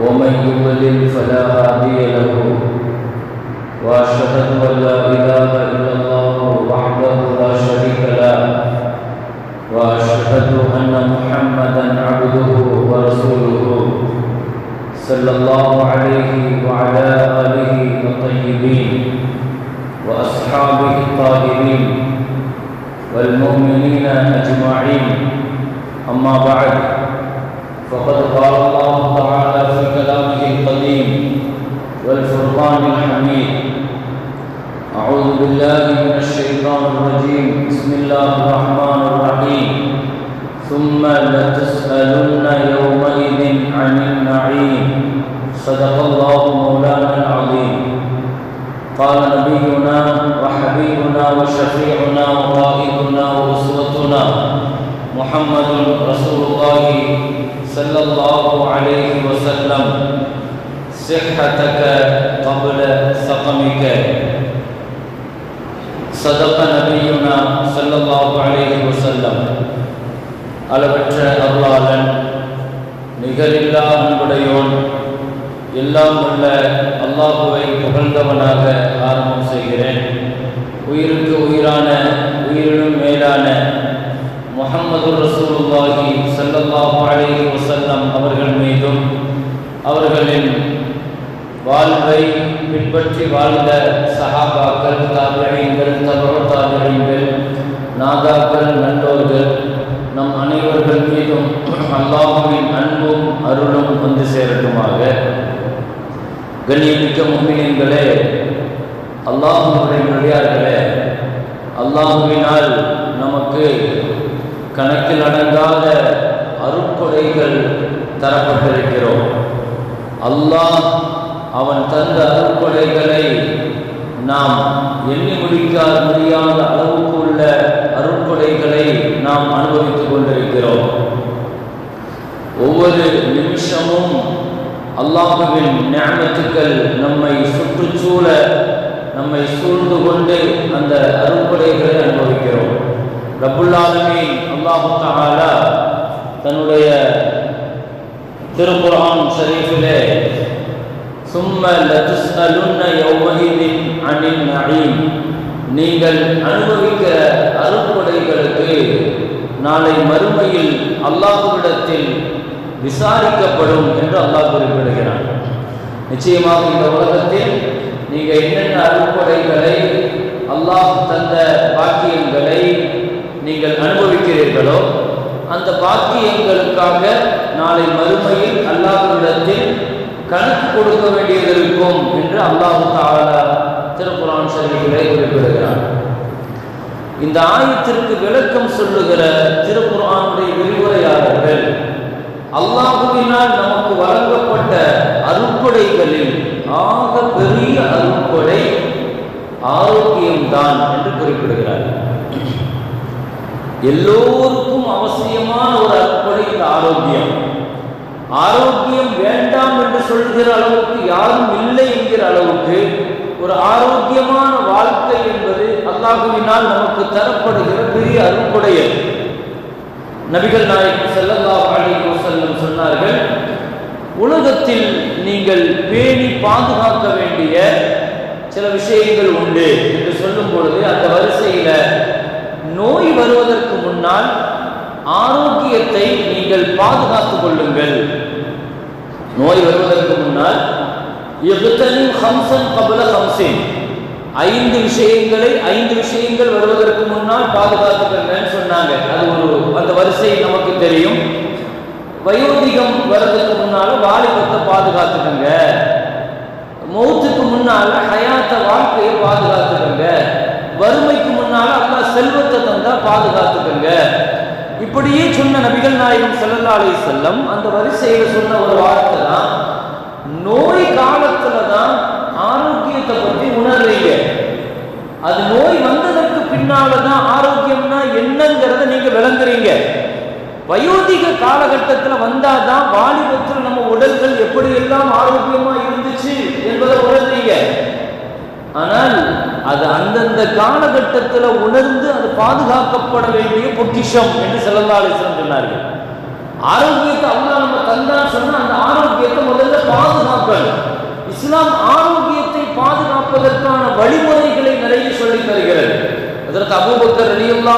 ومن يضلل فلا هادي له وأشهد أن لا إله إلا الله وحده لا شريك له وأشهد أن محمدا عبده ورسوله صلى الله عليه وعلى آله الطيبين وأصحابه الطاهرين والمؤمنين أجمعين. أما بعد فقد قال والفرقان الحميد أعوذ بالله من الشيطان الرجيم. بسم الله الرحمن الرحيم. ثم لتسألن يومئذ عن النعيم. صدق الله مولانا العظيم. قال نبينا وحبيبنا وشفيعنا وقائدنا கண்ணியமிக்க மும்மினங்களே அல்லாஹுடைய மொழியார்களே அல்லாஹுவினால் நமக்கு கணக்கில் அடங்காத அருட்கொடைகள் தரப்பட்டிருக்கிறோம். அல்லாஹ் அவன் தந்த அருட்கொடைகளை நாம் எண்ணி முடிக்காத முடியாத அளவுக்கு உள்ள அருட்கொடைகளை நாம் அனுபவித்துக் கொண்டிருக்கிறோம். ஒவ்வொரு நிமிஷமும் அல்லாஹுவின் ஞானத்துக்கள் நம்மை சுற்றுச்சூழ நம்மை சூழ்ந்து கொண்டு அந்த அருட்கொடைகளை அனுபவிக்கிறோம். ரபுல்லாலுமே அல்லாஹு தஆலா தன்னுடைய திருக்குர்ஆன் ஷரீஃபிலே சும்ம லதுஸ்அலுன்ன யௌமஹிதின் அனின் நஈம் நீங்கள் அனுபவிக்கிற அருட்கொடைகளுக்கு நாளை மறுமையில் அல்லாஹுவிடத்தில் விசாரிக்கப்படும் என்று அல்லாஹ் குறிப்பிடுகிறான். நிச்சயமாக இந்த உலகத்தில் நீங்கள் என்னென்ன அருட்கொடைகளை அல்லாஹ் தந்த பாக்கியங்களை நீங்கள் அனுபவிக்கிறீர்களோ அந்த பாக்கியங்களுக்காக நாளை மறுமையில் அல்லாஹ்விடத்தில் கணக்கு கொடுக்க வேண்டியது இருக்கும் என்று அல்லாஹு தாலா திருக்குரான் ஷரீஃபிலே குறிப்பிடுகிறார் இந்த ஆயத்திற்கு விளக்கம் சொல்லுகிற திருக்குரானுடைய விரிவுரையாளர்கள் அல்லாஹுவினால் நமக்கு வழங்கப்பட்ட அருட்கொடைகளில் ஆக பெரிய அருட்கொடை ஆரோக்கியம்தான் என்று குறிப்பிடுகிறார். எல்லோருக்கும் அவசியமான ஒரு அருட்கொடை இந்த ஆரோக்கியம். ஆரோக்கியம் வேண்டாம் என்று சொல்கிற அளவுக்கு யாரும் இல்லை என்கிற அளவுக்கு ஒரு ஆரோக்கியமான வாழ்க்கை என்பது அல்லாஹுவினால் நமக்கு தரப்படுகிற பெரிய அருட்கொடையல் நபிகள் நாயகம் ஸல்லல்லாஹு அலைஹி வஸல்லம் சொன்னார்கள் உலகத்தில் நீங்கள் பேணி பாதுகாக்க வேண்டிய சில விஷயங்கள் உண்டு என்று சொல்லும் பொழுது அந்த வரிசையில நோய் வருவதற்கு முன்னால் ஆரோக்கியத்தை நீங்கள் பாதுகாத்துக் கொள்ளுங்கள். நோய் வருவதற்கு முன்னால் எகுத்தனின் ஹம்சன் கபல ஹம்சின் ஐந்து விஷயங்களை ஐந்து விஷயங்கள் வருவதற்கு முன்னால் பாதுகாத்துக்கங்கன்னு சொன்னாங்க. அது ஒரு அந்த வரிசை நமக்கு தெரியும். வயோதிகம் வர்றதுக்கு முன்னால வாலிபத்தை பாதுகாத்துக்கங்க. மௌத்துக்கு முன்னால ஹயாத்த வாழ்க்கையை பாதுகாத்துக்கங்க. வறுமைக்கு முன்னால அல்லா செல்வத்தை தந்தா பாதுகாத்துக்கங்க. இப்படியே சொன்ன நபிகள் நாயகம் செல்லல்லாலே செல்லம் அந்த வரிசையில சொன்ன ஒரு வார்த்தை தான் நோய் காலத்துல தான் ஆரோக்கியத்தை பத்தி உணர்றீங்க அது நோய் வந்ததற்கு பின்னால தான் ஆரோக்கியம்னா என்னங்கிறத நீங்க விளங்குறீங்க வயோதிக காலகட்டத்தில் வந்தாதான் வாலிபத்தில் நம்ம உடல்கள் எப்படி எல்லாம் ஆரோக்கியமா இருந்துச்சு என்பதை உணர்ந்தீங்க. ஆனால் அது அந்தந்த காலகட்டத்தில் உணர்ந்து அது பாதுகாக்கப்பட வேண்டிய பொக்கிஷம் என்று செல்லந்தாலேசன் சொன்னார்கள். ஆரோக்கியத்தை அல்லா நம்ம தந்தான் சொன்னா அந்த ஆரோக்கியத்தை முதல்ல பாதுகாக்கணும் இஸ்லாம் ஆரோக்கியத்தை பாதுகாப்பதற்கான வழிமுறைகளை நிறைய சொல்லி தருகிறது. அதற்கு அபூபக்கர் அலியுல்லா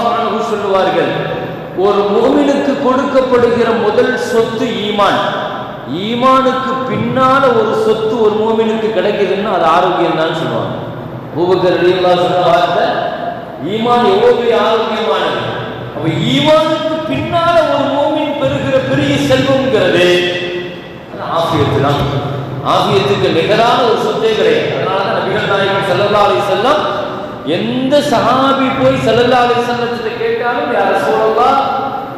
சொல்லுவார்கள் ஒரு மோமினுக்கு கொடுக்கப்படுகிற முதல் சொத்து ஈமான். ஈமானுக்கு பின்னால ஒரு சொத்து ஒரு மோமினுக்கு கிடைக்குதுன்னா அது ஆரோக்கியம் தான் சொல்லுவாங்க. அபூபக்கர் சொன்ன வார்த்தை ஈமான் எவ்வளவு பெரிய ஆரோக்கியமானது? அப்ப ஈமானுக்கு பின்னால ஒரு மோமின் பெறுகிற பெரிய செல்வம்ங்கிறது அது தான். ஆசியத்துக்கு நிகரான ஒரு சொத்தே கிடையாது. அதனால தான் நபிகள் நாயகம் ஸல்லல்லாஹு எந்த சஹாபி போய் செல்லல்லா அலைஹி கேட்டாலும் யார் ரசூலல்லாஹ்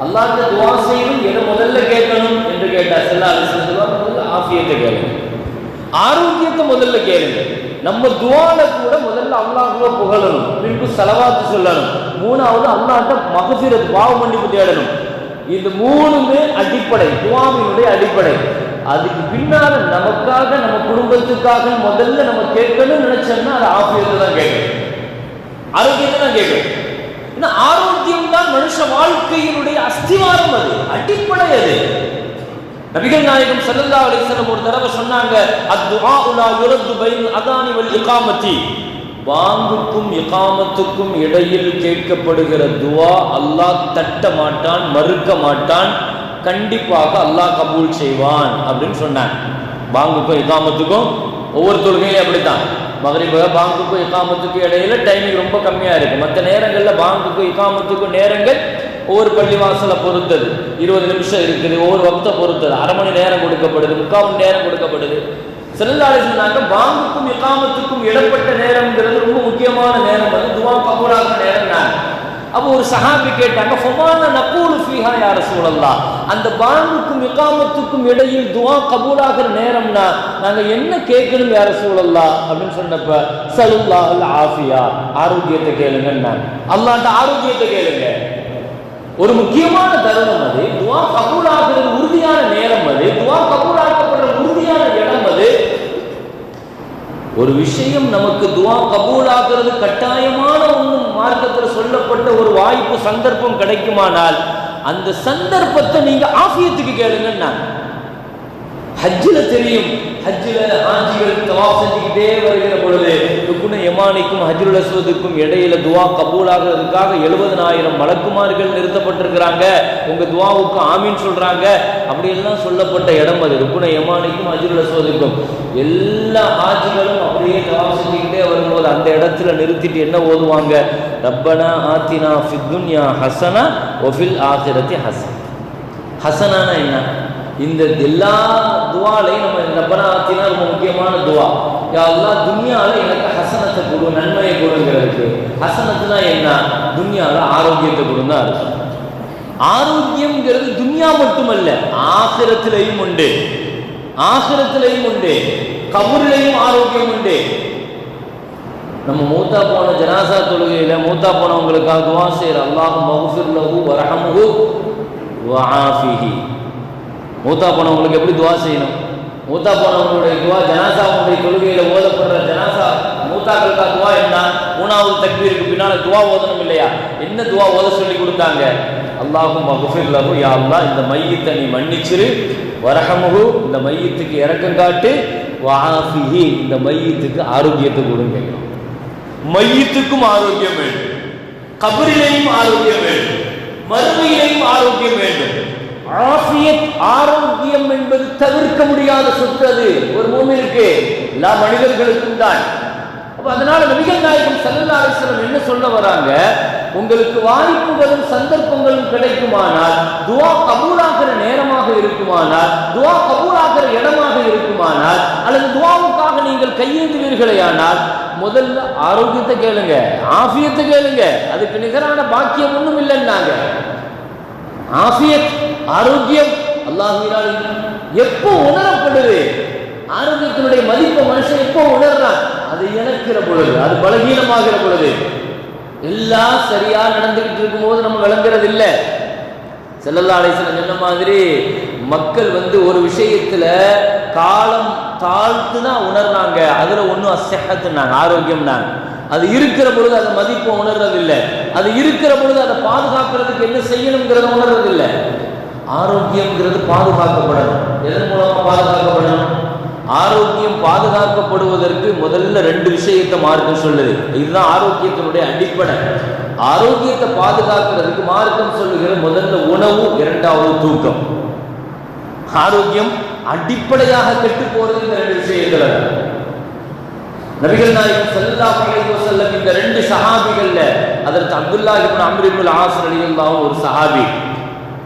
அல்லாத துஆ செய்யணும் முதல்ல கேட்கணும் என்று கேட்டார். செல்லா அலைஹி முதல்ல ஆஃபியத்தை கேளுங்க. ஆரோக்கியத்தை முதல்ல கேளுங்க. நம்ம துவால கூட முதல்ல அல்லாஹுவ புகழணும். பின்பு செலவாத்து சொல்லணும். மூணாவது அல்லாட்ட மகஃபிரத் பாவ மன்னிப்பு தேடணும். இது மூணுமே அடிப்படை துவாமியுடைய அடிப்படை. அதுக்கு பின்னால நமக்காக நம்ம குடும்பத்துக்காக முதல்ல நம்ம கேட்கணும்னு நினைச்சோம்னா அது ஆஃபியத்தை தான் கேட்கணும். ஆரோக்கியத்தை தான் கேட்கணும் ஏன்னா ஆரோக்கியம் தான் மனுஷ வாழ்க்கையினுடைய அஸ்திவாரம் அது அடிப்படை அது. நபிகள் நாயகம் சல்லல்லா அலைஹி ஒரு தடவை சொன்னாங்க அத்துஆ லா யுரத்து பைன் அதானி வல் இகாமத்தி. வாங்குக்கும் இகாமத்துக்கும் இடையில் கேட்கப்படுகிற துவா அல்லாஹ் தட்ட மாட்டான் மறுக்க மாட்டான் கண்டிப்பாக அல்லாஹ் கபூல் செய்வான் அப்படின்னு சொன்னாங்க. வாங்குக்கும் இகாமத்துக்கும் ஒவ்வொரு தொழுகையிலும் அப்படித்தான். மகரிபு பாங்குக்கும் இக்காமத்துக்கும் இடையில டைமிங் ரொம்ப கம்மியா இருக்கு. மற்ற நேரங்கள்ல பாங்குக்கும் இக்காமத்துக்கும் நேரங்கள் ஒவ்வொரு பள்ளிவாசலை பொறுத்தது இருபது நிமிஷம் இருக்குது ஒவ்வொரு வக்த பொறுத்தது அரை மணி நேரம் கொடுக்கப்படுது முக்கால் மணி நேரம் கொடுக்கப்படுது. செல்லாலே சொன்னாங்க பாங்குக்கும் இக்காமத்துக்கும் இடப்பட்ட நேரம்ங்கிறது ரொம்ப முக்கியமான நேரம். அது துவா கபூராக நேரம் தான் அப்போ ஒரு சஹாபி கேட்டாங்க ஃபமான நக்கூலு ஃபீஹா யா ரசூலல்லாஹ். அந்த பாங்குக்கும் இக்காமத்துக்கும் இடையில் துவா கபூலாகிற நேரம்னா நாங்க என்ன கேட்கணும் யார சூழல்லா அப்படின்னு சொன்னப்ப சலுல்லாஹுல் ஆஃபியா. ஆரோக்கியத்தை கேளுங்கன்னா அல்லாண்ட ஆரோக்கியத்தை கேளுங்க. ஒரு முக்கியமான தருணம் அது. துவா கபூலாகிறது உறுதியான நேரம் அது துவா கபூலாக்கப்படுற உறுதியான இடம் அது ஒரு விஷயம் நமக்கு துவா கபூலாகிறது கட்டாயமான ஒன்றும் மார்க்கத்தில் சொல்லப்பட்ட ஒரு வாய்ப்பு சந்தர்ப்பம் கிடைக்குமானால் அந்த சந்தர்ப்பத்தை நீங்க ஆஃபியத்துக்கு கேளுங்கன்னா ஹஜ்ஜில் தெரியும் ஹஜ்ஜில் ஆட்சிகள் தவாப் செஞ்சுக்கிட்டே வருகிற பொழுது ருக்குன எமானிக்கும் ஹஜ்ருல் அஸ்வதுக்கும் இடையில துவா கபூலாகிறதுக்காக எழுபதனாயிரம் மலக்குமார்கள் நிறுத்தப்பட்டிருக்கிறாங்க. உங்க துவாவுக்கு ஆமின்னு சொல்றாங்க. அப்படியெல்லாம் சொல்லப்பட்ட இடம் அது. ருக்குன யமானிக்கும் ஹஜ்ருல் அஸ்வதுக்கும் எல்லா ஆட்சிகளும் அப்படியே தவாப் செஞ்சுக்கிட்டே வரும்போது அந்த இடத்துல நிறுத்திட்டு என்ன ஓதுவாங்க? ரப்பனா ஆத்தினா ஃபித்துன்யா ஹசனா ஒஃபில் ஆசிரத்தி ஹசன். ஹசனானா என்ன? இந்த எல்லா துவாலையும் நம்ம ரப்பனா ஆத்தினா ரொம்ப முக்கியமான துவா. யா அல்லாஹ் துன்யால எனக்கு ஹசனத்தை கொடு நன்மையை கொடுங்கிறதுக்கு. ஹசனத்துனா என்ன? துன்யால ஆரோக்கியத்தை கொடுன்னு அர்த்தம் ஆரோக்கியம்ங்கிறது துன்யா மட்டுமல்ல ஆசிரத்திலையும் உண்டு. ஆசிரத்திலையும் உண்டு. கபூர்லையும் ஆரோக்கியம் உண்டு. நம்ம மூத்தா போன ஜனாசா தொழுகையில மூத்தா போனவங்களுக்காக துவா செய்யற அல்லாஹ் மகுஃபிர் லகு வரஹமுகு வஆஃபிஹி மூத்தா போனவங்களுக்கு எப்படி துவா செய்யணும்? மூத்தா போனவங்களுடைய துவா ஜனாசாவுடைய தொழுகையில ஓதப்படுற ஜனாசா மூத்தாக்களுக்கா துவா என்ன? மூணாவது தக்பீருக்கு பின்னால துவா ஓதணும் இல்லையா? என்ன துவா ஓத சொல்லி கொடுத்தாங்க? அல்லாஹும் மகுஃபில்லஹு யா அல்லா இந்த மையத்தை நீ மன்னிச்சிரு. வரகமுகு இந்த மையத்துக்கு இறக்கம் காட்டு. வஆஃபிஹி இந்த மையத்துக்கு ஆரோக்கியத்தை கொடுங்க. மையத்துக்கும் ஆரோக்கியம் வேண்டும். கபரிலையும் ஆரோக்கியம் வேண்டும். மறுமையிலையும் ஆரோக்கியம் வேண்டும். ஆஃபியத் ஆரோக்கியம் என்பது தவிர்க்க முடியாத சொத்து அது. ஒரு மூமிற்கு எல்லா மனிதர்களுக்கும் தான். அப்ப அதனால நபிகள் நாயகம் ஸல்லல்லாஹு என்ன சொல்ல வராங்க? உங்களுக்கு வாய்ப்புகளும் சந்தர்ப்பங்களும் கிடைக்குமானால் துவா கபூலாகிற நேரமாக இருக்குமானால் துவா கபூலாகிற இடமாக இருக்குமானால் அல்லது துவாவுக்காக நீங்கள் கையேந்துவீர்களேயானால் முதல்ல ஆரோக்கியத்தை கேளுங்க ஆஃபியத்தை கேளுங்க. அதுக்கு நிகரான பாக்கியம் ஒன்றும் இல்லைன்னாங்க ஆஃபியத் ஆரோக்கியம் அல்லாஹ் எப்போ உணரப்படுது ஆரோக்கியத்தினுடைய மதிப்பை மனுஷன் எப்போ உணர்றான்? அது இழக்கிற பொழுது அது பலகீனமாகிற பொழுது. எல்லாம் சரியா நடந்துகிட்டு இருக்கும்போது நம்ம விளங்குறது இல்லை செல்லல்லா சொன்ன மாதிரி மக்கள் வந்து ஒரு விஷயத்துல காலம் தாழ்த்து தான் உணர்றாங்க. அதுல ஒன்றும் அசகத்துனாங்க ஆரோக்கியம்னாங்க. அது இருக்கிற பொழுது அதை மதிப்பு உணர்றதில்லை. அது இருக்கிற பொழுது அதை பாதுகாக்கிறதுக்கு என்ன செய்யணுங்கிறத உணர்றதில்லை. ஆரோக்கியம்ங்கிறது பாதுகாக்கப்படணும். எதன் மூலமா பாதுகாக்கப்படணும்? ஆரோக்கியம் பாதுகாக்கப்படுவதற்கு முதல்ல ரெண்டு விஷயத்தை மார்க்கம் சொல்லுது. இதுதான் ஆரோக்கியத்தினுடைய அடிப்படை. ஆரோக்கியத்தை பாதுகாக்கிறதுக்கு மார்க்கம் சொல்லுகிற முதல்ல உணவு இரண்டாவது தூக்கம். ஆரோக்கியம் அடிப்படையாக கெட்டு போறது இந்த ரெண்டு விஷயத்துல நபிகள் நாயகம் செல்லா அலைஹி வஸல்லம் இந்த ரெண்டு சஹாபிகள்ல அதற்கு அப்துல்லாஹ் இப்னு அம்ரிபுல் ஆசர் அலிகல்லாவும் ஒரு சஹாபி.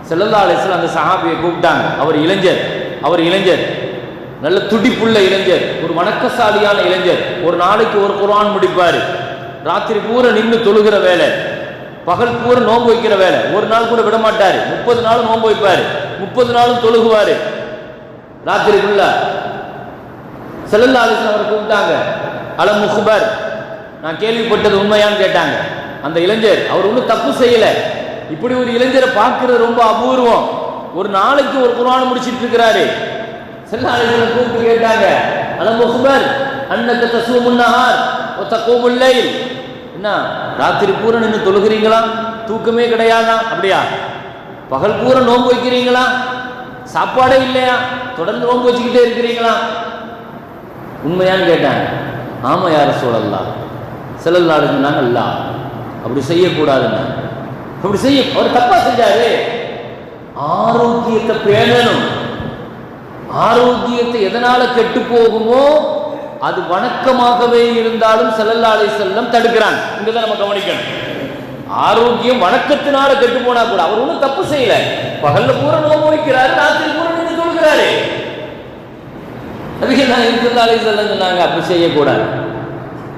செல்லல்லா அலைஹி அந்த சஹாபியை கூப்பிட்டாங்க. அவர் இளைஞர் அவர் இளைஞர் நல்ல துடிப்புள்ள இளைஞர் ஒரு வணக்கசாலியான இளைஞர். ஒரு நாளைக்கு ஒரு குரான் முடிப்பாரு. ராத்திரி பூரா நின்று தொழுகிற வேலை. பகல் பூரா நோன்பு வைக்கிற வேலை. ஒரு நாள் கூட விட மாட்டாரு முப்பது நாளும் நோன்பு வைப்பாரு. முப்பது நாளும் தொழுகுவாரு. ராத்திரிக்குள்ள செல்லல்லா அலிஸ்லாம் அவரை கூப்பிட்டாங்க. அல முஹ்பர் நான் கேள்விப்பட்டது உண்மையான்னு கேட்டாங்க. அந்த இளைஞர் அவர் ஒன்றும் தப்பு செய்யலை. இப்படி ஒரு இளைஞரை பார்க்கறது ரொம்ப அபூர்வம். ஒரு நாளைக்கு ஒரு குரான் முடிச்சிட்டு இருக்கிறாரு. செல்லா அலிஸ்லாம் கூப்பிட்டு கேட்டாங்க அல முஹ்பர் அன்னக்க தசூமுன் முன்னார் ஒத்த தக்கூமுல் என்ன ராத்திரி பூரா நின்று தொழுகிறீங்களா? தூக்கமே கிடையாதா? அப்படியா? பகல் பூரா நோன்பு வைக்கிறீங்களா? சாப்பாடே இல்லையா? தொடர்ந்து நோன்பு வச்சுக்கிட்டே இருக்கிறீங்களா? உண்மையான்னு கேட்டாங்க. ஆமாம் யார் சூழல்லா செல்லல்லா சொன்னாங்க அல்ல. அப்படி செய்யக்கூடாதுன்னு. அப்படி செய்ய அவர் தப்பாக செஞ்சாரு. ஆரோக்கியத்தை பேணணும். ஆரோக்கியத்தை எதனால கெட்டு போகுமோ அது வணக்கமாகவே இருந்தாலும் செல்லல்லாலை செல்லம் தடுக்கிறாங்க இங்கதான் நம்ம கவனிக்கணும். ஆரோக்கியம் வணக்கத்தினால கெட்டு போனா கூட அவர் ஒன்றும் தப்பு செய்யல. பகல்ல பூரா நோம்பு வைக்கிறாரு ராத்திரி பூரா நின்று தொழுகிறாரு தான் நாயகம் ஸல்லல்லாஹு அலைஹி சொன்னாங்க. அப்படி செய்யக்கூடாது.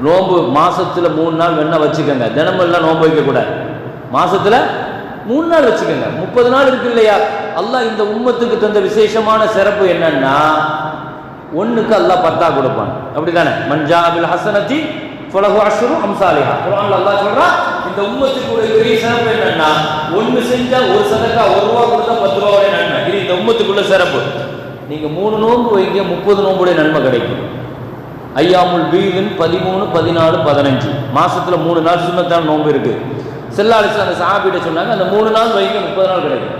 நோன்பு மாசத்துல மூணு நாள் வேணால் வச்சுக்கோங்க. தினமெல்லாம் நோன்பு வைக்கக்கூடாது. மாசத்துல மூணு நாள் வச்சுக்கோங்க. முப்பது நாள் இருக்கு இல்லையா? அல்லாஹ் இந்த உம்மத்துக்கு தந்த விசேஷமான சிறப்பு என்னன்னா ஒண்ணுக்கு அல்லாஹ் பத்தா கொடுப்பான். அப்படிதானே தானே மஞ்சாபில் ஹசனத்தி ஃபலஹு அஷ்ரு அம்சாலிஹா. குரான் அல்லாஹ் சொல்றான் இந்த உம்மத்துக்கு ஒரு பெரிய சிறப்பு என்னன்னா ஒண்ணு செஞ்சா ஒரு சதக்கா ஒரு ரூபா கொடுத்தா பத்து ரூபாவோட நன்மை. இது இந்த உம்மத்துக்குள்ள சிறப்பு. நீங்கள் மூணு நோன்பு வைங்க முப்பது நோன்புடைய நன்மை கிடைக்கும். ஐயாமுல் பீவின் பதிமூணு பதினாலு பதினஞ்சு. மாதத்தில் மூணு நாள் சுண்ணத்தான நோன்பு இருக்குது செல்லாலிசு அந்த சாப்பிட்ட சொன்னாங்க அந்த மூணு நாள் வைங்க முப்பது நாள் கிடைக்கும்.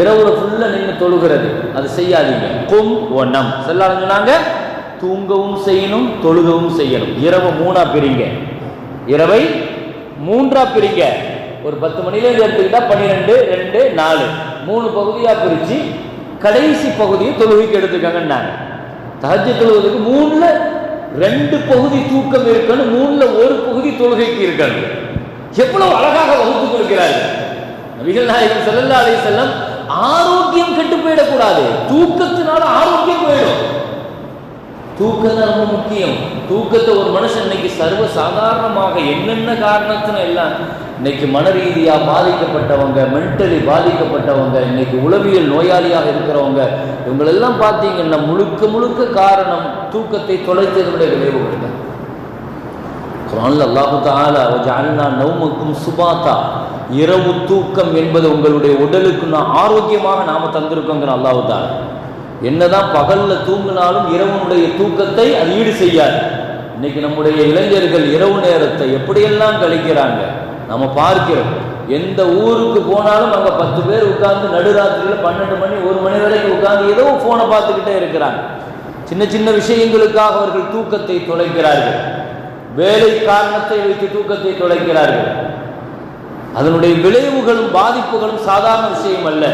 இரவுல ஃபுல்லாக நின்று தொழுகிறது. அது செய்யாதீங்க. கும் ஒன்னம் செல்லாலும் சொன்னாங்க தூங்கவும் செய்யணும் தொழுகவும் செய்யணும். இரவு மூணா பிரிங்க. இரவை மூன்றா பிரிங்க. ஒரு பத்து மணிலேருந்து எடுத்துக்கிட்டா பன்னிரெண்டு ரெண்டு நாலு. மூணு பகுதியாக பிரித்து கடைசி பகுதியை தொழுகைக்கு எடுத்துக்கங்கன்னாங்க தஹஜ்ஜு தொழுவதற்கு மூணுல ரெண்டு பகுதி தூக்கம் இருக்கணும் மூணுல ஒரு பகுதி தொழுகைக்கு இருக்கணும். எவ்வளவு அழகாக வகுத்து கொடுக்கிறார்கள். நபிகள் நாயகம் ஸல்லல்லாஹு அலைஹி செல்லம் ஆரோக்கியம் கெட்டு போயிடக்கூடாது. தூக்கத்தினால ஆரோக்கியம் போயிடும். தூக்கம் தான் ரொம்ப முக்கியம். தூக்கத்தை ஒரு மனுஷன் இன்னைக்கு சர்வ சாதாரணமாக என்னென்ன காரணத்தின எல்லாம் இன்னைக்கு மன ரீதியாக பாதிக்கப்பட்டவங்க மென்டலி பாதிக்கப்பட்டவங்க இன்னைக்கு உளவியல் நோயாளியாக இருக்கிறவங்க இவங்களெல்லாம் பார்த்தீங்கன்னா முழுக்க முழுக்க காரணம் தூக்கத்தை தொலைத்ததனுடைய விளைவுகள் தான். குரான்ல அல்லாஹு தாலா ஜஅல்னா நௌமக்கும் சுபாத்தா. இரவு தூக்கம் என்பது உங்களுடைய உடலுக்கு நான் ஆரோக்கியமாக நாம தந்திருக்கோங்கிற அல்லாஹு தாலா என்னதான் பகல்ல தூங்கினாலும் இரவனுடைய தூக்கத்தை அது ஈடு செய்யாது. இன்னைக்கு நம்முடைய இளைஞர்கள் இரவு நேரத்தை எப்படியெல்லாம் கழிக்கிறாங்க? நம்ம பார்க்கிறோம். எந்த ஊருக்கு போனாலும் அங்கே பத்து பேர் உட்கார்ந்து நடுராத்திரியில் பன்னெண்டு மணி ஒரு மணி வரைக்கும் உட்கார்ந்து ஏதோ ஃபோனை பார்த்துக்கிட்டே இருக்கிறாங்க. சின்ன சின்ன விஷயங்களுக்காக அவர்கள் தூக்கத்தை தொலைக்கிறார்கள். வேலை காரணத்தை வைத்து தூக்கத்தை தொலைக்கிறார்கள். அதனுடைய விளைவுகளும் பாதிப்புகளும் சாதாரண விஷயம் அல்ல.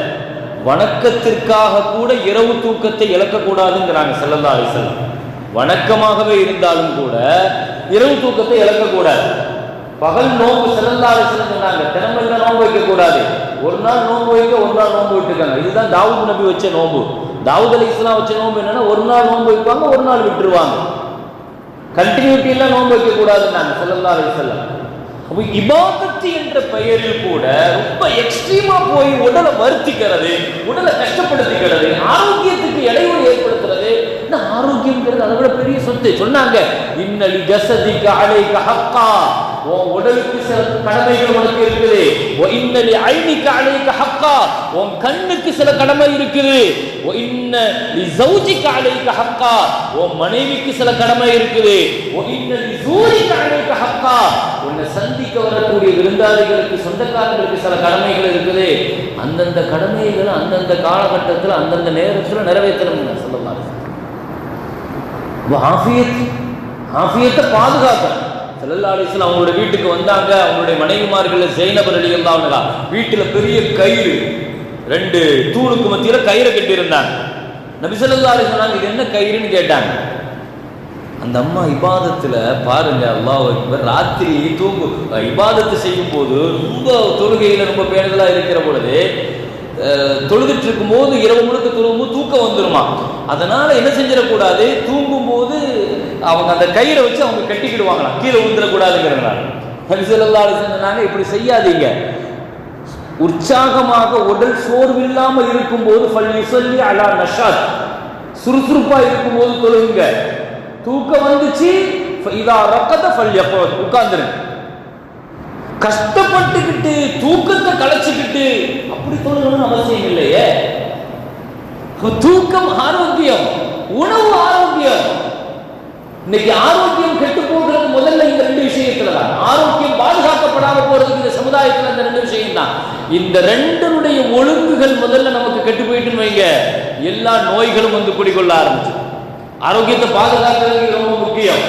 வணக்கத்திற்காக கூட இரவு தூக்கத்தை இழக்கக்கூடாதுங்கிறாங்க செல்லல்லா செல்லம் வணக்கமாகவே இருந்தாலும் கூட இரவு தூக்கத்தை இழக்கக்கூடாது. பகல் நோன்பு செல்லல்லா அலிசல்லம் சொன்னாங்க. தினமெல்லாம் நோன்பு வைக்கக்கூடாது. ஒரு நாள் நோன்பு வைக்க ஒரு நாள் நோன்பு விட்டுருக்காங்க. இதுதான் தாவூத் நபி வச்ச நோன்பு. தாவூத் அலி இஸ்லாம் வச்ச நோன்பு என்னன்னா ஒரு நாள் நோன்பு வைப்பாங்க ஒரு நாள் விட்டுருவாங்க. கண்டினியூட்டி எல்லாம் நோன்பு வைக்க கூடாதுன்னாங்க செல்லல்லா அலிசல்லம் அப்போ இபாதத்து என்ற பெயரில் கூட ரொம்ப எக்ஸ்ட்ரீமா போய் உடலை வருத்திக்கிறது உடலை கஷ்டப்படுத்திக்கிறது ஆரோக்கியத்துக்கு இடையூறு ஏற்படுத்துறது இந்த ஆரோக்கியம்ங்கிறது அதை விட பெரிய சொத்து. சொன்னாங்க இன்னலி ஜசதிக அலைக ஹக்கா. உன் உடலுக்கு சில கடமைகள் உனக்கு இருக்குது. இன்னலி ஐனிக்கு அழைக்க ஹக்கா. உன் கண்ணுக்கு சில கடமை இருக்குது. இன்ன லி அழைக்க ஹக்கா. உன் மனைவிக்கு சில கடமை இருக்குது. இன்னலி இன்ன அழைக்க ஹக்கா. உன்னை சந்திக்க வரக்கூடிய விருந்தாளிகளுக்கு சொந்தக்காரங்களுக்கு சில கடமைகள் இருக்குது. அந்தந்த கடமைகளை அந்தந்த காலகட்டத்தில் அந்தந்த நேரத்தில் நிறைவேற்றணும் சொல்லலாம் ஆஃபியத் ஆஃபியத்தை பாதுகாக்கணும். செல்லல்லா அலிஸ்லாம் அவங்களோட வீட்டுக்கு வந்தாங்க. அவங்களுடைய மனைவிமார்கள் ஜெயினபர் அலி அல்லாவுங்களா வீட்டில் பெரிய கயிறு. ரெண்டு தூணுக்கு மத்தியில் கயிறை கட்டியிருந்தாங்க. நபி ஸல்லல்லாஹு சொன்னாங்க இது என்ன கயிறுன்னு கேட்டாங்க. அந்த அம்மா இபாதத்தில் பாருங்க அல்லாஹ் ராத்திரி தூங்கு இபாதத்து செய்யும் போது ரொம்ப தொழுகையில் ரொம்ப பேணுதலா இருக்கிற பொழுது தொழுதுட்டு இருக்கும் இருக்கும்போது இரவு முழுக்க தொழும்போது தூக்கம் வந்துருமா? அதனால என்ன செஞ்சிடக்கூடாது? தூங்கும் அவங்க அந்த கயிறை வச்சு அவங்க கட்டிக்கிடுவாங்களாம். கீழே விழுந்துடக்கூடாதுங்கிறதுனால நபிசல்லா சொன்னாங்க இப்படி செய்யாதீங்க. உற்சாகமாக உடல் சோர்வில்லாம இருக்கும்போது பள்ளி சொல்லி அலா நஷாத். சுறுசுறுப்பா இருக்கும்போது தொழுகுங்க. தூக்கம் வந்துச்சு இதா ரக்கத்தை பள்ளி அப்போ உட்கார்ந்துருங்க. கஷ்டப்பட்டுக்கிட்டு தூக்கத்தை கலைச்சுக்கிட்டு அப்படி தொழுகணும்னு அவசியம் இல்லையே. தூக்கம் ஆரோக்கியம் உணவு ஆரோக்கியம். இன்னைக்கு ஆரோக்கியம் கெட்டு போகிறது முதல்ல இந்த ரெண்டு விஷயத்துல தான் ஆரோக்கியம் பாதுகாக்கப்படாம போறதுக்கு இந்த சமுதாயத்துல இந்த ரெண்டு விஷயம் தான் இந்த ரெண்டனுடைய ஒழுங்குகள் முதல்ல நமக்கு கெட்டு போயிட்டுன்னு வைங்க. எல்லா நோய்களும் வந்து குடிக்கொள்ள ஆரம்பிச்சு ஆரோக்கியத்தை பாதுகாக்கிறது ரொம்ப முக்கியம்.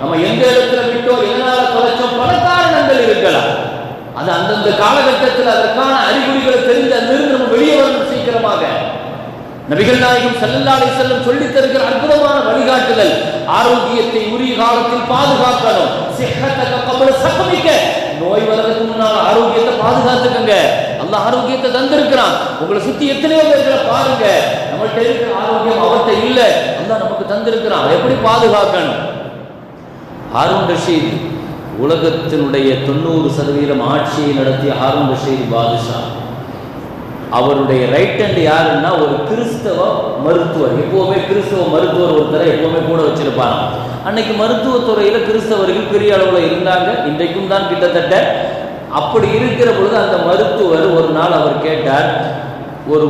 நம்ம எந்த இடத்துல விட்டோம் எதனால தொலைச்சோம் பல காரணங்கள் இருக்கலாம். அது அந்தந்த காலகட்டத்தில் அதற்கான அறிகுறிகளை தெரிந்து அதிலிருந்து நம்ம வெளியே வரணும் சீக்கிரமாக. நபிகள் நாயகம் ஸல்லல்லாஹு அலைஹி வஸல்லம் சொல்லித் தருகிற அற்புதமான வழிகாட்டுதல் ஆரோக்கியத்தை உரிய காலத்தில் பாதுகாக்கணும். சிஹ்ஹத்தக நோய் வரதுக்கு முன்னால் ஆரோக்கியத்தை பாதுகாத்துக்கங்க. அந்த ஆரோக்கியத்தை தந்திருக்கிறான். உங்களை சுத்தி எத்தனையோ பேர்களை பாருங்க. நம்மள்கிட்ட இருக்கிற ஆரோக்கியம் அவர்கிட்ட இல்ல. அந்த நமக்கு தந்திருக்கிறான். அதை எப்படி பாதுகாக்கணும்? ஹாரூன் ரஷீத் உலகத்தினுடைய தொண்ணூறு சதவீதம் ஆட்சியை நடத்திய ஹாரூன் ரஷீத் பாதுஷா. அவருடைய ரைட் ஹேண்ட் யாருன்னா ஒரு கிறிஸ்தவ மருத்துவர். எப்பவுமே கிறிஸ்தவ மருத்துவர் ஒருத்தரை எப்பவுமே கூட வச்சிருப்பாங்க அன்னைக்கு மருத்துவத்துறையில கிறிஸ்தவர்கள் பெரிய அளவுல இருந்தாங்க. இன்றைக்கும் தான் கிட்டத்தட்ட அப்படி இருக்கிற பொழுது அந்த மருத்துவர் ஒரு நாள் அவர் கேட்டார் ஒரு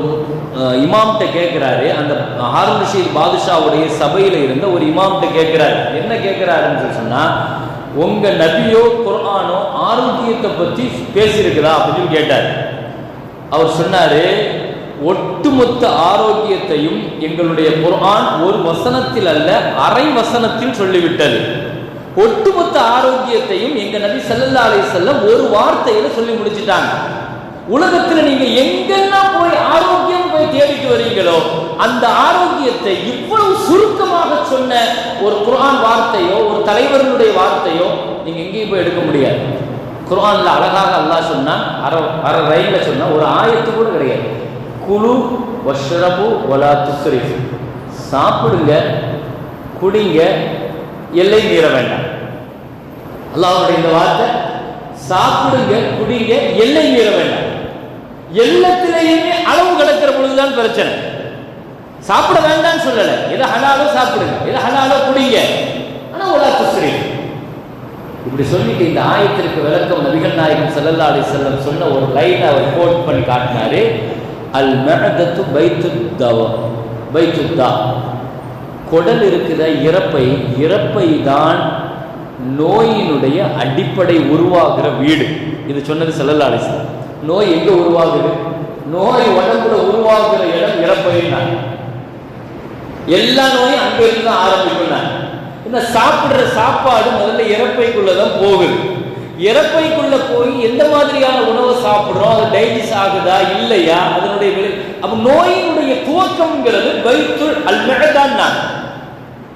இமாம்கிட்ட கேட்கிறாரு. அந்த ஹாரூன் ரஷீத் பாதுஷாவுடைய சபையில இருந்த ஒரு இமாம்கிட்ட கேட்கிறாரு. என்ன கேட்கிறாருன்னு சொல்லி சொன்னா உங்க நபியோ குரானோ ஆரோக்கியத்தை பத்தி பேசியிருக்குதா? அப்படின்னு கேட்டார். அவர் சொன்னாரு ஒட்டுமொத்த ஆரோக்கியத்தையும் எங்களுடைய குரான் ஒரு வசனத்தில் அல்ல அரை வசனத்தில் சொல்லிவிட்டது. ஒட்டுமொத்த ஆரோக்கியத்தையும் எங்க நபி ஸல்லல்லாஹு அலைஹி வஸல்லம் ஒரு வார்த்தையில சொல்லி முடிச்சிட்டாங்க. உலகத்துல நீங்க எங்கெல்லாம் போய் ஆரோக்கியம் போய் தேடிட்டு வரீங்களோ அந்த ஆரோக்கியத்தை இவ்வளவு சுருக்கமாக சொன்ன ஒரு குரான் வார்த்தையோ ஒரு தலைவர்களுடைய வார்த்தையோ நீங்க எங்கேயும் போய் எடுக்க முடியாது. குர்ஆன்ல அழகாக அல்லாஹ் சொன்னால் அரை அரை ரயிலில் சொன்னா ஒரு ஆயத்து கூட கிடையாது. குழு வஷ்ரபு ஒலா துஸ்ரிஃப். சாப்பிடுங்க குடிங்க எல்லை மீற வேண்டாம். அல்லாஹ்வுடைய இந்த வார்த்தை சாப்பிடுங்க குடிங்க எல்லை மீற வேண்டாம். எல்லாத்திலேயுமே அளவு கிடக்கிற பொழுதுதான் பிரச்சனை. சாப்பிட வேண்டாம்னு சொல்லல. எது ஹலாலோ சாப்பிடுங்க எது ஹலாலோ குடிங்க. ஆனா ஒலா துஸ்ரிஃப். இப்படி சொல்லிட்டு இந்த ஆயத்திற்கு விளக்கம் நபிகள் நாயகம் செல்லல்லா அலி செல்லம் சொன்ன ஒரு லைன் அவர் கோட் பண்ணி காட்டினாரு. அல் மஅதத்து பைத்து பைத்துத்தா. குடல் இருக்கிற இறப்பை இறப்பை தான் நோயினுடைய அடிப்படை உருவாகிற வீடு. இது சொன்னது செல்லல்லா அலி செல்லம் நோய் எங்க உருவாகுது? நோய் உடம்புல உருவாகிற இடம் இறப்பைன்னா எல்லா நோயும் அங்க இருந்து தான் ஆரம்பிக்கும் இந்த சாப்பிடுற சாப்பாடு முதல்ல இறப்பைக்குள்ளே தான் போகுது. இறப்பைக்குள்ள போய் எந்த மாதிரியான உணவை சாப்பிடுறோம்? அது டைஜஸ்ட் ஆகுதா? இல்லையா? அதனுடைய விளை அப்ப நோயினுடைய துவக்கம்ங்கிறது பைத்துல் அல் மெஹதான் தான்.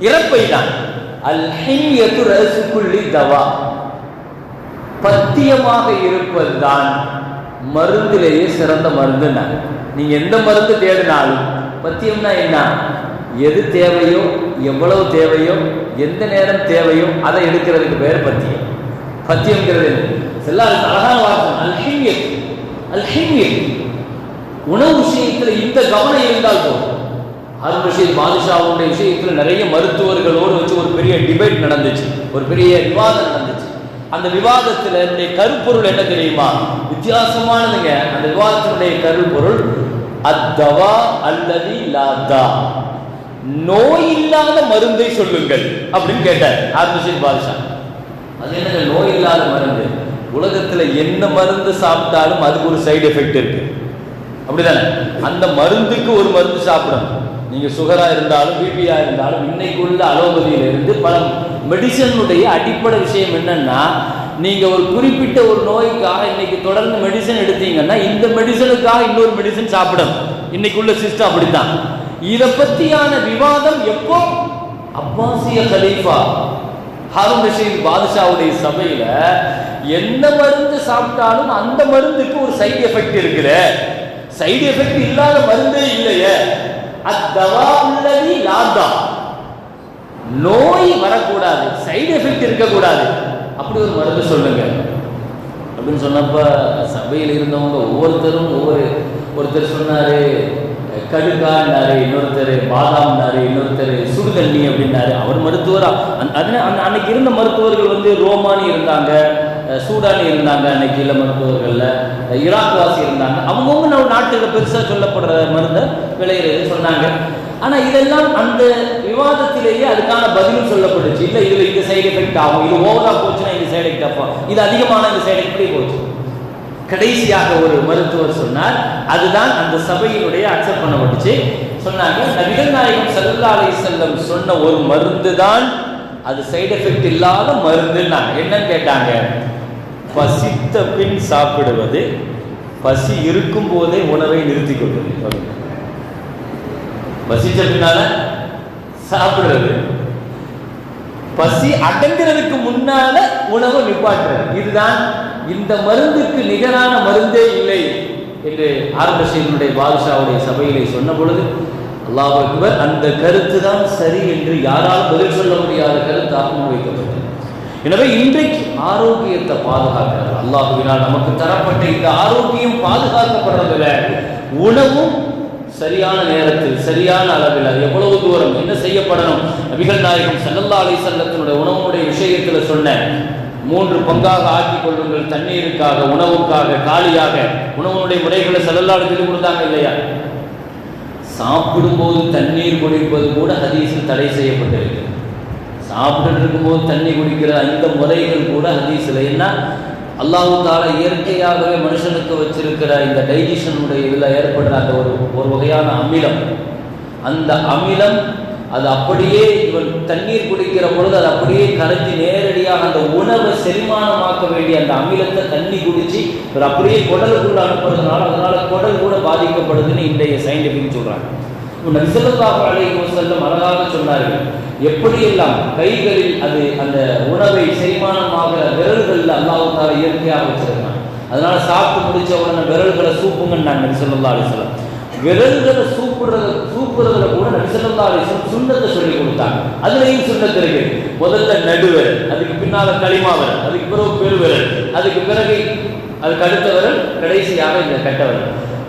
இறப்பை தான். அல் ஹிம்யத்து ரசுக்குள்ளி தவா. பத்தியமாக இருப்பது தான் மருந்திலேயே சிறந்த மருந்து நீங்க எந்த மருந்து தேடினாலும் பத்தியம்னா என்ன? எது தேவையோ எவ்வளவு தேவையோ எந்த நேரம் தேவையோ அதை எடுக்கிறதுக்கு பேர் பத்தியம். பத்தியம்ங்கிறது எல்லாருக்கும் அழகான வார்த்தை அல்ஹிமியத். அல்ஹிமியத். உணவு விஷயத்தில் இந்த கவனம் இருந்தால் போதும். அருண் ரஷீத் பாதுஷாவுடைய விஷயத்தில் நிறைய மருத்துவர்களோடு வச்சு ஒரு பெரிய டிபேட் நடந்துச்சு. ஒரு பெரிய விவாதம் நடந்துச்சு. அந்த விவாதத்தில் என்னுடைய கருப்பொருள் என்ன தெரியுமா? வித்தியாசமானதுங்க. அந்த விவாதத்தினுடைய கருப்பொருள் அத்தவா அல்லது லாதா நோய் இல்லாத மருந்தை சொல்லுங்கள் அப்படின்னு கேட்டார். அருண் பாதுஷா? அது என்னங்க நோய் இல்லாத மருந்து? உலகத்துல என்ன மருந்து சாப்பிட்டாலும் அதுக்கு ஒரு சைடு எஃபெக்ட் இருக்கு. அப்படிதானே? அந்த மருந்துக்கு ஒரு மருந்து சாப்பிடணும். நீங்க சுகரா இருந்தாலும் பிபியா இருந்தாலும் இன்னைக்கு உள்ள அலோபதியில இருந்து பல மெடிசனுடைய அடிப்படை விஷயம் என்னன்னா நீங்க ஒரு குறிப்பிட்ட ஒரு நோய்க்காக இன்னைக்கு தொடர்ந்து மெடிசன் எடுத்தீங்கன்னா இந்த மெடிசனுக்காக இன்னொரு மெடிசன் சாப்பிடணும். இன்னைக்கு உள்ள சிஸ்டம் அப்படித்தான். இத பத்தியான விவாதம் எப்போ? அப்பாசிய கலீஃபா ஹாரூன் ரஷீத் பாதுஷாவுடைய சபையில எந்த மருந்து சாப்பிட்டாலும் அந்த மருந்துக்கு ஒரு சைடு எஃபெக்ட் இருக்குது. சைடு எஃபெக்ட் இல்லாத மருந்தே இல்லையே. அத்தவா உள்ளதி லாதா நோய் வரக்கூடாது. சைடு எஃபெக்ட் இருக்கக்கூடாது. அப்படி ஒரு மருந்து சொல்லுங்க. அப்படின்னு சொன்னப்ப சபையில் இருந்தவங்க ஒவ்வொருத்தரும் ஒவ்வொரு ஒருத்தர் சொன்னாரு கடுக்கான்னாரு இன்னொருத்தர் பாதாம்னாரு இன்னொருத்தர் சுடுதண்ணி அப்படின்னாரு. அவர் மருத்துவர்? அது அன்னைக்கு இருந்த மருத்துவர்கள் வந்து ரோமானி இருந்தாங்க சூடானி இருந்தாங்க அன்னைக்கு இல்ல மருத்துவர்களில். ஈராக்வாசி இருந்தாங்க. அவங்கவுங்க நம்ம நாட்டுல பெருசாக சொல்லப்படுற மருந்தை விளையிறது சொன்னாங்க. ஆனால் இதெல்லாம் அந்த விவாதத்திலேயே அதுக்கான பதிலும் சொல்லப்பட்டுச்சு. இல்லை இதில் இந்த சைடு எஃபெக்ட் ஆகும் இது ஓவராக போச்சுன்னா இந்த சைடு எஃபெக்ட் ஆகும் இது அதிகமான இந்த சைடு எஃபெக்டே போச்சு. கடைசியாக ஒரு மருத்துவர் சொன்னார் அதுதான் அந்த சபையினுடைய அக்செப்ட் பண்ணப்பட்டுச்சு சொன்னாங்க நபிகள் நாயகம் ஸல்லல்லாஹு சொன்ன ஒரு மருந்து தான் அது சைடு எஃபெக்ட் இல்லாத மருந்துன்னாங்க. என்னன்னு கேட்டாங்க பசித்த பின் சாப்பிடுவது பசி இருக்கும் போதே உணவை நிறுத்தி கொள்வது. பசிச்ச பின்னால சாப்பிடுறது. பசி அடங்குறதுக்கு முன்னால உணவை நிப்பாட்டுறது. இதுதான் இந்த மருந்துக்கு நிகரான மருந்தே இல்லை என்று ஆரம்பசீனுடைய பாதுஷாவுடைய சபையிலே சொன்ன பொழுது அல்லாஹ் அக்பர் அந்த கருத்து தான் சரி என்று யாரால் பதில் சொல்ல முடியாத கருத்தாக வைக்கப்பட்டது. எனவே இன்றைக்கு ஆரோக்கியத்தை பாதுகாக்கிறது. அல்லாஹுவினால் நமக்கு தரப்பட்ட இந்த ஆரோக்கியம் பாதுகாக்கப்படுறதில்ல. உணவும் சரியான நேரத்தில் சரியான அளவில் அது எவ்வளவு தூரம் என்ன செய்யப்படணும்? நபிகள் நாயகம் சல்லல்லா அலி சல்லத்தினுடைய உணவுடைய விஷயத்தில் சொன்ன மூன்று பங்காக ஆக்கி கொள்ளுங்கள். தண்ணீருக்காக உணவுக்காக காலியாக. உணவுடைய முறைகளை ஸல்லல்லாஹு சொல்லி கொடுத்தாங்க இல்லையா? சாப்பிடும்போது தண்ணீர் குடிப்பது கூட ஹதீஸில் தடை செய்யப்பட்டிருக்கு சாப்பிட்டு இருக்கும்போது தண்ணி குடிக்கிற அந்த முறைகள் கூட ஹதீஸில் என்ன? அல்லாஹு தாலா இயற்கையாகவே மனுஷனுக்கு வச்சிருக்கிற இந்த டைஜஷனுடைய இதில் ஏற்படுற அந்த ஒரு ஒரு வகையான அமிலம். அந்த அமிலம் அது அப்படியே இவன் தண்ணீர் குடிக்கிற பொழுது அது அப்படியே கரைஞ்சி நேரடியாக அந்த உணவை செரிமானமாக்க வேண்டிய அந்த அமிலத்தை தண்ணி குடிச்சு இவர் அப்படியே குடலுக்குள்ள அனுப்புறதுனால அதனால குடல் கூட பாதிக்கப்படுதுன்னு இன்றைய சயின்டிஃபிக் சொல்றாங்க. நபிசல்லாஹு அலைஹி வஸல்லம் அழகாக சொன்னார்கள். எப்படியெல்லாம் கைகளில் அது அந்த உணவை செய்மானமாக விரல்களில் அல்லாஹு தாலா இயற்கையாக வச்சிருக்கான் அதனால சாப்பிட்டு முடிச்ச உடனே விரல்களை சூப்புங்கன்னு நான் நபி ஸல்லல்லாஹு விரல்களை சூப்புறது சூப்புறதுல கூட நபிசல்லா அலிஸ்லாம் சுண்ணத்தை சொல்லி கொடுத்தாங்க. அதுலேயும் சுண்ணத்து இருக்கு. முதல்ல நடுவிரல் அதுக்கு பின்னால களிமாவரல் அதுக்கு பிறகு பெருவிரல் அதுக்கு பிறகு அதுக்கு அடுத்த விரல் கடைசியாக இந்த கட்ட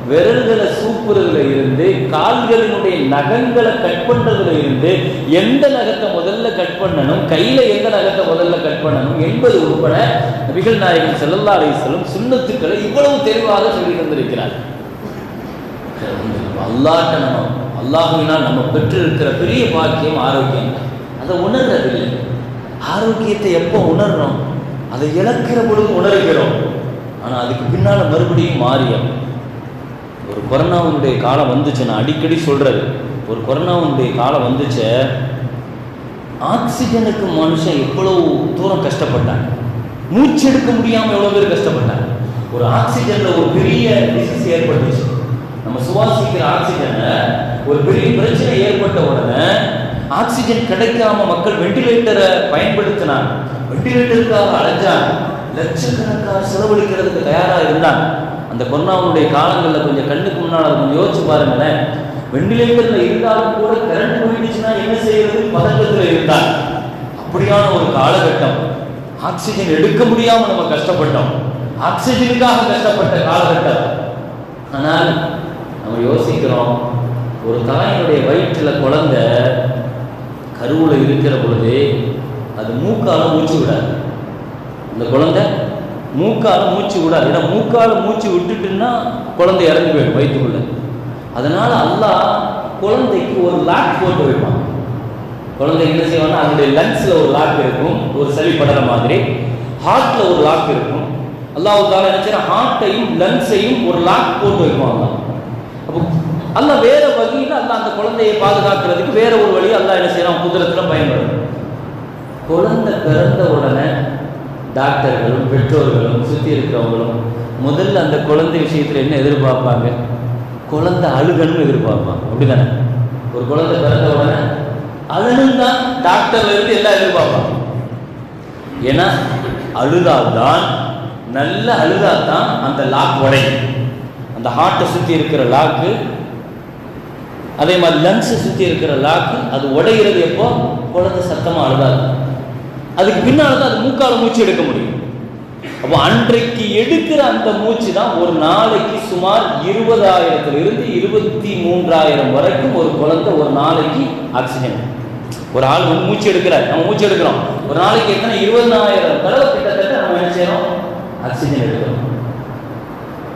விரல்களை சூப்புறதுல இருந்து கால்களினுடைய நகங்களை கட் பண்றதுல இருந்து எந்த நகத்தை முதல்ல கட் பண்ணணும் கையில எந்த நகத்தை முதல்ல கட் பண்ணணும் என்பது உட்பட நபிகள் நாயகன் செல்லல்லா அலிஸ்வலம் சுண்ணத்துக்களை இவ்வளவு தெளிவாக சொல்லி தந்திருக்கிறார். அல்லாட்ட நம்ம அல்லாஹுவினால் நம்ம பெற்றிருக்கிற பெரிய பாக்கியம் ஆரோக்கியம். அதை உணர்றதில்லை. ஆரோக்கியத்தை எப்போ உணர்றோம்? அதை இழக்கிற பொழுது உணர்கிறோம். ஆனால் அதுக்கு பின்னால் மறுபடியும் மாறியம் ஒரு கொரோனாவுடைய காலம் வந்துச்சு நான் அடிக்கடி சொல்றது ஒரு கொரோனாவுடைய காலம் வந்துச்சு ஆக்சிஜனுக்கு மனுஷன் எவ்வளவு தூரம் கஷ்டப்பட்டான்? மூச்சு எடுக்க முடியாம எவ்வளவு பேர் கஷ்டப்பட்டாங்க? ஒரு ஆக்சிஜன்ல ஒரு பெரிய டிசீஸ் ஏற்பட்டுச்சு. நம்ம சுவாசிக்கிற ஆக்சிஜனை ஒரு பெரிய பிரச்சனை ஏற்பட்ட உடனே ஆக்சிஜன் கிடைக்காம மக்கள் வெண்டிலேட்டரை பயன்படுத்தினாங்க. வெண்டிலேட்டருக்காக அலைஞ்சாங்க. லட்சக்கணக்காக செலவழிக்கிறதுக்கு தயாரா இருந்தாங்க. அந்த கொரோனாவுடைய காலங்களில் கொஞ்சம் கண்ணுக்கு முன்னால் அதை கொஞ்சம் யோசிச்சு பாருங்களேன். வெண்டிலேட்டரில் இருந்தாலும் கூட கரண்ட் போயிடுச்சுன்னா என்ன செய்யறது? பதக்கத்தில் இருந்தாங்க அப்படியான ஒரு காலகட்டம். ஆக்சிஜன் எடுக்க முடியாமல் நம்ம கஷ்டப்பட்டோம். ஆக்சிஜனுக்காக கஷ்டப்பட்ட காலகட்டம். ஆனால் நம்ம யோசிக்கிறோம் ஒரு தாயினுடைய வயிற்றில் குழந்தை கருவில் இருக்கிற பொழுது அது மூக்கால மூச்சு விடாது. இந்த குழந்தை மூக்கால் மூச்சு விடாது. ஏன்னா மூக்கால் மூச்சு விட்டுட்டுன்னா குழந்தை இறந்து போயிடும் வயிற்றுக்குள்ள. அதனால் அல்லாஹ் குழந்தைக்கு ஒரு லாக் போட்டு வைப்பான். குழந்தை என்ன செய்வாங்கன்னா அதனுடைய லங்ஸில் ஒரு லாக் இருக்கும். ஒரு சளி படுற மாதிரி. ஹார்ட்டில் ஒரு லாக் இருக்கும். அல்லாஹ் தாலா என்ன ஹார்ட்டையும் லங்ஸையும் ஒரு லாக் போட்டு வைப்பான் அப்போ அல்ல வேற வகையில் அல்ல அந்த குழந்தையை பாதுகாக்கிறதுக்கு வேற ஒரு வழி அல்லாஹ் என்ன செய்யலாம் குதிரத்தில் பயன்படும் குழந்தை பிறந்த உடனே டாக்டர்களும் பெற்றோர்களும் சுற்றி இருக்கிறவங்களும் முதல்ல அந்த குழந்தை விஷயத்தில் என்ன எதிர்பார்ப்பாங்க? குழந்தை அழுகணும்னு எதிர்பார்ப்பாங்க. அப்படிதானே? ஒரு குழந்தை பிறந்த உடனே அழுகும் தான் டாக்டர்ல இருந்து எல்லாம் எதிர்பார்ப்பாங்க. ஏன்னா அழுதால்தான் நல்ல அழுதாதான் அந்த லாக் உடையும். அந்த ஹார்ட்டை சுற்றி இருக்கிற லாக்கு அதே மாதிரி லங்ஸை சுற்றி இருக்கிற லாக்கு அது உடைகிறது எப்போ? குழந்தை சத்தமாக அழுதாது. அதுக்கு பின்னால் தான் அது மூக்கால மூச்சு எடுக்க முடியும். அப்போ அன்றைக்கு எடுக்கிற அந்த மூச்சு தான் ஒரு நாளைக்கு சுமார் இருபதாயிரத்துல இருந்து இருபத்தி மூன்றாயிரம் வரைக்கும் ஒரு குழந்தை ஒரு நாளைக்கு ஆக்சிஜன் ஒரு ஆள் வந்து மூச்சு எடுக்கிறார். நம்ம மூச்சு எடுக்கிறோம். ஒரு நாளைக்கு எத்தனை? இருபதாயிரம் தடவை கிட்டத்தட்ட நம்ம என்ன செய்யறோம்? ஆக்சிஜன் எடுக்கிறோம்.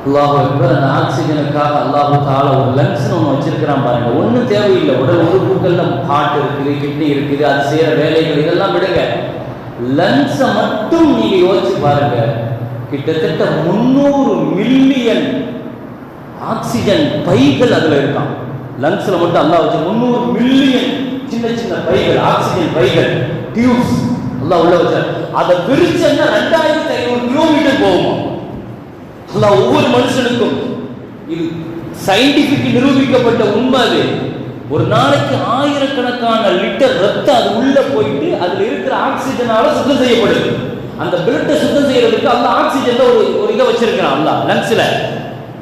அல்லாஹ் அக்பர் அந்த ஆக்சிஜனுக்காக அல்லாஹு தால ஒரு லங்ஸ் ஒன்று வச்சிருக்கிறான் பாருங்க. ஒன்றும் தேவையில்லை. உடல் உறுப்புகள்ல ஹார்ட் இருக்குது கிட்னி இருக்குது அது செய்யற வேலைகள் இதெல்லாம் விடுங்க. லன்ஸை மட்டும் நீங்க யோசிச்சு பாருங்க. கிட்டத்தட்ட முந்நூறு மில்லியன் ஆக்சிஜன் பைகள் அதுல இருக்கான் லங்ஸ்ல மட்டும் அல்லா வச்சு முந்நூறு மில்லியன் சின்ன சின்ன பைகள் ஆக்சிஜன் பைகள் டியூப்ஸ் அல்லாஹ் உள்ள வச்சார். அதை பிரிச்சன்னா ரெண்டாயிரத்தி ஐநூறு கிலோமீட்டர் போகுமா. அல்லாஹ் ஒவ்வொரு மனுஷனுக்கும் இது சயின்டிபிக் நிரூபிக்கப்பட்ட உண்மை அது. ஒரு நாளைக்கு ஆயிரக்கணக்கான லிட்டர் ரத்தம் அது உள்ள போயிட்டு அதுல இருக்கிற ஆக்சிஜனால சுத்தம் செய்யப்படுது. அந்த பிளட்டை சுத்தம் செய்யறதுக்கு அந்த ஆக்சிஜன்ல ஒரு ஒரு இதை வச்சிருக்கிறான் அல்ல லங்ஸ்ல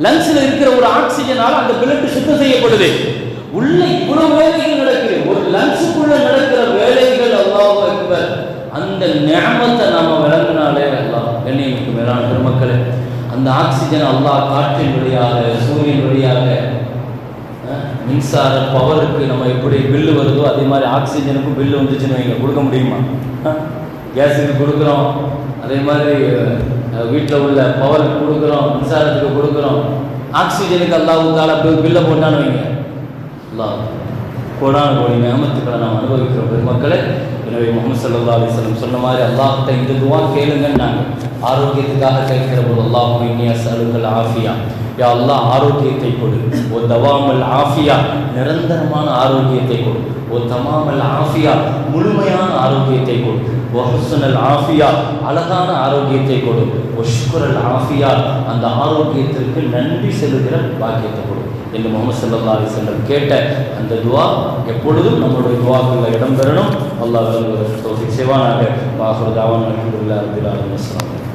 லங்ஸ்ல இருக்கிற ஒரு ஆக்சிஜனால அந்த பிளட் சுத்தம் செய்யப்படுது. உள்ள இவ்வளவு வேலைகள் நடக்குது. ஒரு லங்ஸுக்குள்ள நடக்கிற வேலைகள் அல்லாஹ் அக்பர். அந்த ஞாபகத்தை நாம விளங்கினாலே அல்லாஹ் கண்ணியமிக்கு மேலான பெருமக்களே அந்த ஆக்சிஜன் அல்லாஹ் காற்றின் வழியாக சூரியன் வழியாக மின்சார பவருக்கு நம்ம எப்படி பில்லு வருதோ அதே மாதிரி ஆக்சிஜனுக்கும் பில்லு வந்துச்சுன்னு வைங்க. கொடுக்க முடியுமா? கேஸுக்கு கொடுக்குறோம். அதே மாதிரி வீட்டில் உள்ள பவருக்கு கொடுக்குறோம் மின்சாரத்துக்கு கொடுக்குறோம். ஆக்சிஜனுக்கு அல்லாவுக்கால பில்லை போட்டான்னு வைங்க. அல்லாஹ் கோடான கோடி நியமத்துக்களை நாம் அனுபவிக்கிற பெருமக்களை எனவே முகமது சல்லா அலிஸ்லம் சொன்ன மாதிரி அல்லாஹ்கிட்ட இந்த துவா கேளுங்கன்னாங்க ஆரோக்கியத்துக்காக கேட்கிற போது அல்லாஹும் இன்னியா சலுங்கள் ஆஃபியா. யா அல்லாஹ் ஆரோக்கியத்தை கொடு. ஓ தவாமல் ஆஃபியா நிரந்தரமான ஆரோக்கியத்தை கொடு. ஓ தமாமல் ஆஃபியா முழுமையான ஆரோக்கியத்தை கொடு. ஒஹசுனல் ஆஃபியா அழகான ஆரோக்கியத்தை கொடு. ஒஷ்குரல் ஆஃபியா அந்த ஆரோக்கியத்திற்கு நன்றி செலுகிற பாக்கியத்தை கொடு. என்று முகமது சல்லா அலி செல்லம் கேட்ட அந்த துவா எப்பொழுதும் நம்மளுடைய துவாக்களில் இடம்பெறணும். அல்லாஹ் செய்வானாக. சிவானாக தாவான் அலமதுல்லா அப்துல்லா அலுவலாம்